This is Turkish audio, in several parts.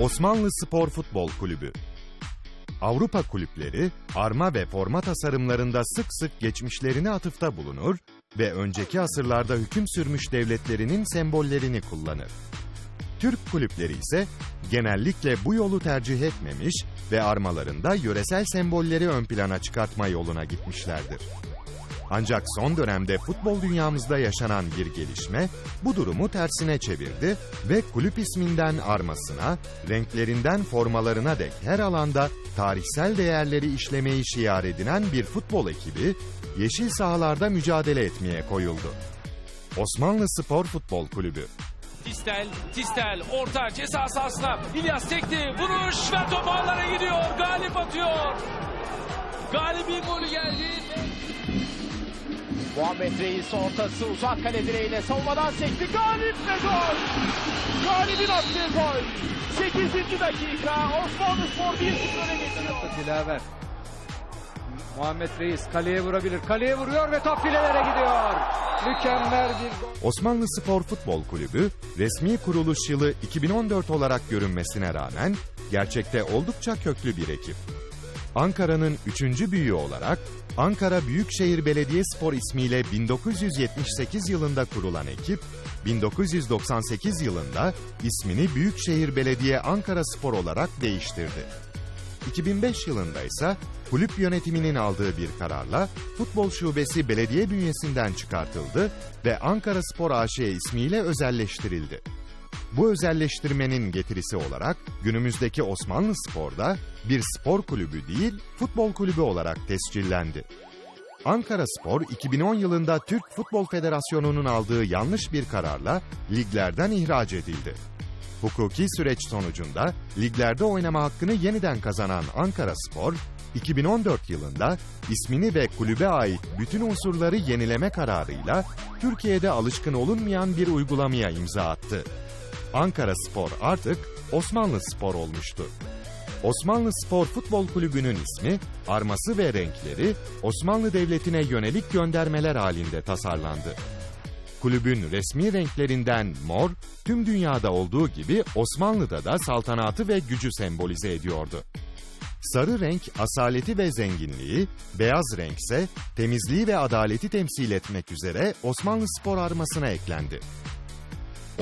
Osmanlı Spor Futbol Kulübü Avrupa kulüpleri arma ve forma tasarımlarında sık sık geçmişlerine atıfta bulunur ve önceki asırlarda hüküm sürmüş devletlerinin sembollerini kullanır. Türk kulüpleri ise genellikle bu yolu tercih etmemiş ve armalarında yöresel sembolleri ön plana çıkartma yoluna gitmişlerdir. Ancak son dönemde futbol dünyamızda yaşanan bir gelişme bu durumu tersine çevirdi ve kulüp isminden armasına, renklerinden formalarına dek her alanda tarihsel değerleri işlemeyi şiar edinen bir futbol ekibi yeşil sahalarda mücadele etmeye koyuldu. Osmanlı Spor Futbol Kulübü Tistel, Tistel orta ceza sahasına İlyas tekti vuruş ve top gidiyor. Galip atıyor. Galibin golü geldi. Muhammed Reis ortası uzak kale direğiyle savunmadan sekti. Galip ve gol. Galibin attığı gol. 8. dakika Osmanlı Spor 1-0 öne geçiyor. Dilaver. Muhammed Reis kaleye vurabilir. Kaleye vuruyor ve top filelere gidiyor. Mükemmel bir gol. Osmanlı Spor Futbol Kulübü resmi kuruluş yılı 2014 olarak görünmesine rağmen gerçekte oldukça köklü bir ekip. Ankara'nın üçüncü büyüğü olarak Ankara Büyükşehir Belediyespor ismiyle 1978 yılında kurulan ekip, 1998 yılında ismini Büyükşehir Belediye Ankara Spor olarak değiştirdi. 2005 yılında ise kulüp yönetiminin aldığı bir kararla futbol şubesi belediye bünyesinden çıkartıldı ve Ankara Spor AŞ ismiyle özelleştirildi. Bu özelleştirmenin getirisi olarak günümüzdeki Osmanlı Spor'da bir spor kulübü değil, futbol kulübü olarak tescillendi. Ankara Spor 2010 yılında Türk Futbol Federasyonu'nun aldığı yanlış bir kararla liglerden ihraç edildi. Hukuki süreç sonucunda liglerde oynama hakkını yeniden kazanan Ankara Spor, 2014 yılında ismini ve kulübe ait bütün unsurları yenileme kararıyla Türkiye'de alışkın olunmayan bir uygulamaya imza attı. Ankara Spor artık Osmanlı Spor olmuştu. Osmanlı Spor Futbol Kulübü'nün ismi, arması ve renkleri Osmanlı Devleti'ne yönelik göndermeler halinde tasarlandı. Kulübün resmi renklerinden mor, tüm dünyada olduğu gibi Osmanlı'da da saltanatı ve gücü sembolize ediyordu. Sarı renk asaleti ve zenginliği, beyaz renk ise temizliği ve adaleti temsil etmek üzere Osmanlı Spor armasına eklendi.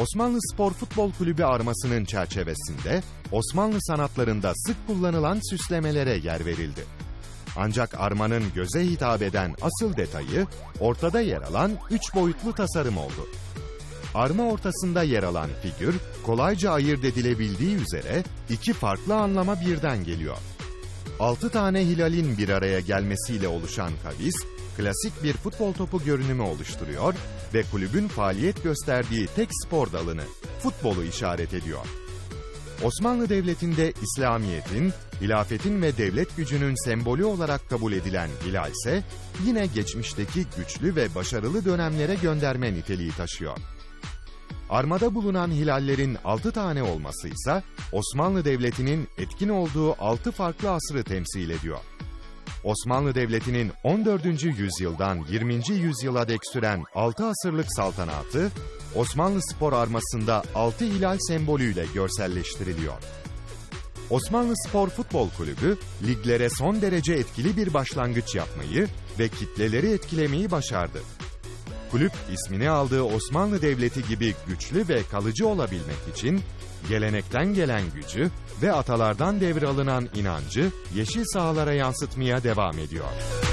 Osmanlı Spor Futbol Kulübü armasının çerçevesinde Osmanlı sanatlarında sık kullanılan süslemelere yer verildi. Ancak armanın göze hitap eden asıl detayı ortada yer alan üç boyutlu tasarım oldu. Arma ortasında yer alan figür kolayca ayırt edilebildiği üzere iki farklı anlama birden geliyor. Altı tane hilalin bir araya gelmesiyle oluşan kavis, klasik bir futbol topu görünümü oluşturuyor ve kulübün faaliyet gösterdiği tek spor dalını, futbolu işaret ediyor. Osmanlı Devleti'nde İslamiyet'in, hilafetin ve devlet gücünün sembolü olarak kabul edilen hilal ise yine geçmişteki güçlü ve başarılı dönemlere gönderme niteliği taşıyor. Armada bulunan hilallerin 6 tane olması ise Osmanlı Devleti'nin etkin olduğu 6 farklı asrı temsil ediyor. Osmanlı Devleti'nin 14. yüzyıldan 20. yüzyıla dek süren 6 asırlık saltanatı, Osmanlı Spor armasında 6 hilal sembolüyle görselleştiriliyor. Osmanlı Spor Futbol Kulübü, liglere son derece etkili bir başlangıç yapmayı ve kitleleri etkilemeyi başardı. Kulüp ismini aldığı Osmanlı Devleti gibi güçlü ve kalıcı olabilmek için gelenekten gelen gücü ve atalardan devralınan inancı yeşil sahalara yansıtmaya devam ediyor.